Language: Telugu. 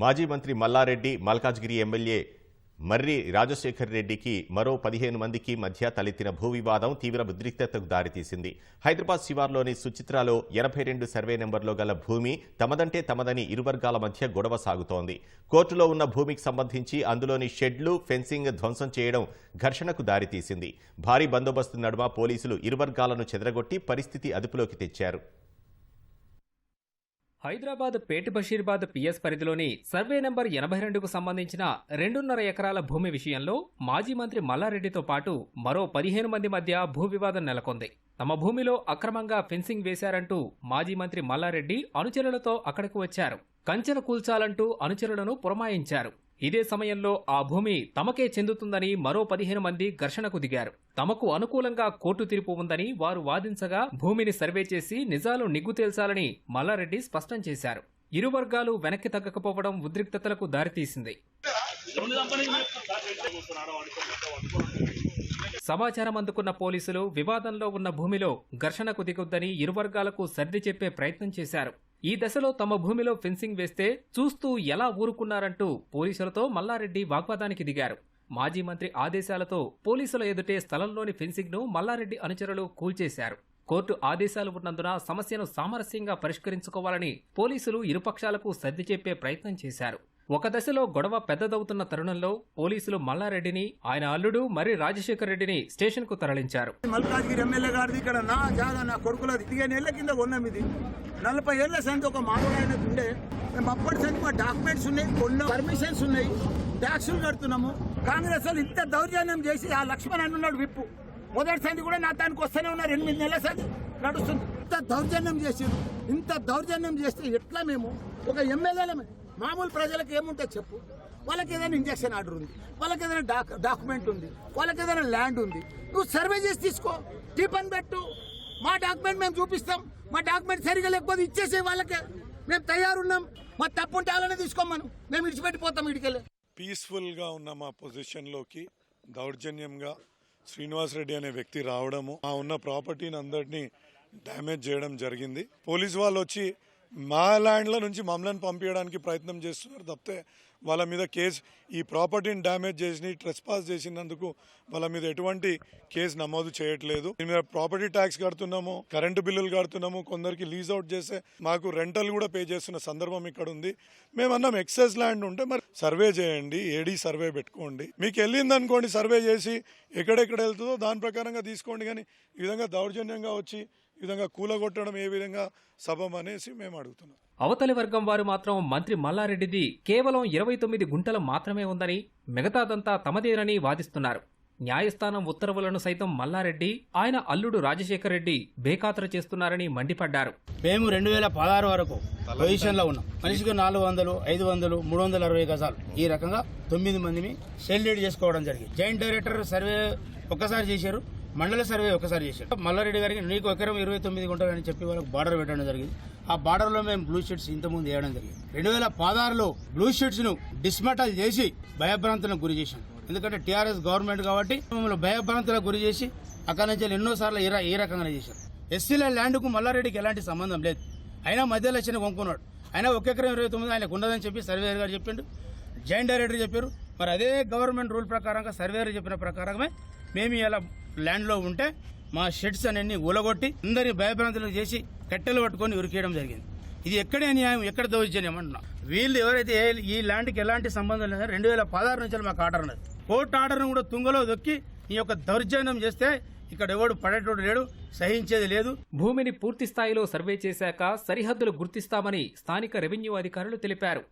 మాజీ మంత్రి మల్లారెడ్డి మల్కాజ్గిరి ఎమ్మెల్యే మర్రి రాజశేఖర్ రెడ్డికి మరో పదిహేను మందికి మధ్య తలెత్తిన భూ వివాదం తీవ్ర ఉద్రిక్తతకు దారితీసింది. హైదరాబాద్ శివార్లోని సుచిత్రాలో ఎనభై రెండు సర్వే నెంబర్లో గల భూమి తమదంటే తమదని ఇరు వర్గాల మధ్య గొడవ సాగుతోంది. కోర్టులో ఉన్న భూమికి సంబంధించి అందులోని షెడ్లు ఫెన్సింగ్ ధ్వంసం చేయడం ఘర్షణకు దారితీసింది. భారీ బందోబస్తు నడుమ పోలీసులు ఇరు వర్గాలను చెదరగొట్టి పరిస్థితి అదుపులోకి తెచ్చారు. హైదరాబాద్ పేట్ బషీర్బాద్ పిఎస్ పరిధిలోని సర్వే నంబర్ ఎనభై రెండుకు సంబంధించిన రెండున్నర ఎకరాల భూమి విషయంలో మాజీ మంత్రి మల్లారెడ్డితో పాటు మరో పదిహేను మంది మధ్య భూ వివాదం నెలకొంది. తమ భూమిలో అక్రమంగా ఫెన్సింగ్ వేశారంటూ మాజీ మంత్రి మల్లారెడ్డి అనుచరులతో అక్కడకు వచ్చారు. కంచెను కూల్చాలంటూ అనుచరులను పురమాయించారు. ఇదే సమయంలో ఆ భూమి తమకే చెందుతుందని మరో పదిహేను మంది ఘర్షణకు దిగారు. తమకు అనుకూలంగా కోర్టు తీర్పు ఉందని వారు వాదించగా భూమిని సర్వే చేసి నిజాలు నిగ్గు తేల్చాలని మల్లారెడ్డి స్పష్టం చేశారు. ఇరు వర్గాలు వెనక్కి తగ్గకపోవడం ఉద్రిక్తతలకు దారితీసింది. సమాచారం అందుకున్న పోలీసులు వివాదంలో ఉన్న భూమిలో ఘర్షణకు దిగొద్దని ఇరు వర్గాలకు సర్ది చెప్పే ప్రయత్నం చేశారు. ఈ దశలో తమ భూమిలో ఫెన్సింగ్ వేస్తే చూస్తూ ఎలా ఊరుకున్నారంటూ పోలీసులతో మల్లారెడ్డి వాగ్వాదానికి దిగారు. మాజీ మంత్రి ఆదేశాలతో పోలీసుల ఎదుటే స్థలంలోని ఫెన్సింగ్ను మల్లారెడ్డి అనుచరులు కూల్చేశారు. కోర్టు ఆదేశాలు ఉన్నందున సమస్యను సామరస్యంగా పరిష్కరించుకోవాలని పోలీసులు ఇరుపక్షాలకు సర్ది చెప్పే ప్రయత్నం చేశారు. ఒక దశలో గొడవ పెద్దదవుతున్న తరుణంలో పోలీసులు మల్లారెడ్డిని ఆయన అల్లుడు మరి రాజశేఖర్ రెడ్డిని స్టేషన్కు తరలించారు. మల్కాజ్గిరి ఎమ్మెల్యే గారిది ఇక్కడ నా జాగా నా కొడుకులది. పదిహేను ఏళ్ళ కింద కొన్నాం ఇది. నలభై ఏళ్ళ సంది ఒక మామూలు ఉండే. మేము అప్పటి సంది మా డాక్యుమెంట్స్ ఉన్నాయి కొన్న పర్మిషన్స్ ఉన్నాయి ట్యాక్సులు కడుతున్నాము. కాంగ్రెస్ వాళ్ళు ఇంత దౌర్జన్యం చేసి ఆ లక్ష్మణ్ అని ఉన్నాడు విప్పు. మొదటి సంధి కూడా నా దానికి వస్తూనే ఉన్నారు. ఎనిమిది నెలల సంది నడుస్తుంది. ఇంత దౌర్జన్యం చేసారు ఇంత దౌర్జన్యం చేస్తే ఎట్లా మేము? ఒక ఎమ్మెల్యేలమే. మామూలు ప్రజలకు ఏముంటే చెప్పు. వాళ్ళకి ఏదైనా ఇంజక్షన్ ఆర్డర్ ఉంది. వాళ్ళకి ఏదైనా డాక్ డాక్యుమెంట్ ఉంది. వాళ్ళకి ఏదైనా ల్యాండ్ ఉంది. నువ్వు సర్వే చేసి తీసుకో. టిఫన్ పెట్టు. మా డాక్యుమెంట్ మేము చూపిస్తాం. మా డాక్యుమెంట్ సరిగా లేకపోతే ఇచ్చేసే వాళ్ళకే. మేము తయారున్నాం. మా తప్పు ఉంటే అలానే తీసుకోమను. మేము ఇడిచిపెట్టిపోతాం ఇడికెళ్ళి. పీస్ఫుల్గా ఉన్న మా పొజిషన్లోకి దౌర్జన్యంగా శ్రీనివాస్ రెడ్డి అనే వ్యక్తి రావడము మా ఉన్న ప్రాపర్టీని అందరినీ డ్యామేజ్ చేయడం జరిగింది. పోలీస్ వాళ్ళు వచ్చి మా ల్యాండ్ల నుంచి మమ్మల్ని పంపించడానికి ప్రయత్నం చేస్తున్నారు తప్పితే వాళ్ళ మీద కేసు ఈ ప్రాపర్టీని డ్యామేజ్ చేసి ట్రెస్ పాస్ చేసినందుకు వాళ్ళ మీద ఎటువంటి కేసు నమోదు చేయట్లేదు. దీని మీద ప్రాపర్టీ ట్యాక్స్ కడుతున్నాము కరెంటు బిల్లులు కడుతున్నాము కొందరికి లీజ్ అవుట్ చేస్తే మాకు రెంటల్ కూడా పే చేస్తున్న సందర్భం ఇక్కడ ఉంది. మేము అన్నాం ఎక్సెస్ ల్యాండ్ ఉంటే మరి సర్వే చేయండి ఏడీ సర్వే పెట్టుకోండి. మీకు వెళ్ళింది అనుకోండి సర్వే చేసి ఎక్కడెక్కడ వెళ్తుందో దాని ప్రకారంగా తీసుకోండి. కానీ ఈ విధంగా దౌర్జన్యంగా వచ్చి ఈ విధంగా కూలగొట్టడం ఏ విధంగా సబం అనేసి మేము అడుగుతున్నాం. అవతలి వర్గం వారు మాత్రం మంత్రి మల్లారెడ్డిది కేవలం ఇరవై తొమ్మిది గుంటలు మాత్రమే ఉందని మిగతాదంతా తమదేనని వాదిస్తున్నారు. న్యాయస్థానం ఉత్తర్వులను సైతం మల్లారెడ్డి ఆయన అల్లుడు రాజశేఖర్ రెడ్డి బేఖాతరు చేస్తున్నారని మండిపడ్డారు. మేము రెండు వేల పదహారు వరకు పొజిషన్లో ఉన్నాం. మనిషికి నాలుగు వందలు ఐదు వందలు మూడు వందల అరవై గజాలు. ఈ రకంగా తొమ్మిది మందిని సెల్ లీడ్ చేసుకోవడం జరిగింది. జాయింట్ డైరెక్టర్ సర్వే ఒక్కసారి చేశారు. మండల సర్వే ఒకసారి చేశాడు మల్లారెడ్డి గారికి నీకు ఎకరం ఇరవై తొమ్మిది ఉంటారని చెప్పి వాళ్ళకి బార్డర్ పెట్టడం జరిగింది. ఆ బార్డర్లో మేము బ్లూ షీట్స్ ఇంతకుముందు వేయడం జరిగింది. రెండు వేల పదహారులో బ్లూ షీట్స్ను డిస్మెటల్ చేసి భయభ్రాంతులకు గురి చేశాం. ఎందుకంటే టీఆర్ఎస్ గవర్నమెంట్ కాబట్టి మమ్మల్ని భయభ్రాంతులకు గురి చేసి అక్కడి నుంచి ఎన్నో సార్లు ఈ రకంగానే చేశారు. ఎస్సీల ల్యాండ్కు మల్లారెడ్డికి ఎలాంటి సంబంధం లేదు. అయినా మధ్యలో వచ్చిన కొనుక్కున్నాడు అయినా ఒక ఎకరం ఇరవై తొమ్మిది ఆయనకు ఉండదని చెప్పి సర్వేయర్ గారు చెప్పిండు. జాయింట్ డైరెక్టర్ చెప్పారు. మరి అదే గవర్నమెంట్ రూల్ ప్రకారంగా సర్వేయర్ చెప్పిన ప్రకారమే మేము ఇలా ల్యాండ్లో ఉంటే మా షెడ్స్ అన్ని ఉలగొట్టి అందరి భయభ్రాంతులు చేసి కట్టెలు పట్టుకొని ఉరికేయడం జరిగింది. ఇది ఎక్కడే న్యాయం ఎక్కడ దౌర్జన్యం అంటున్నాం. వీళ్ళు ఎవరైతే ఈ ల్యాండ్కి ఎలాంటి సంబంధం లేదు రెండు వేల పదహారు నుంచి మాకు ఆర్డర్ ఉన్నది. కోర్టు ఆర్డర్ను కూడా తుంగలో దొక్కి ఈ యొక్క దౌర్జన్యం చేస్తే ఇక్కడ ఎవడు పడేటోడు లేడు సహించేది లేదు. భూమిని పూర్తి స్థాయిలో సర్వే చేశాక సరిహద్దులు గుర్తిస్తామని స్థానిక రెవెన్యూ అధికారులు తెలిపారు.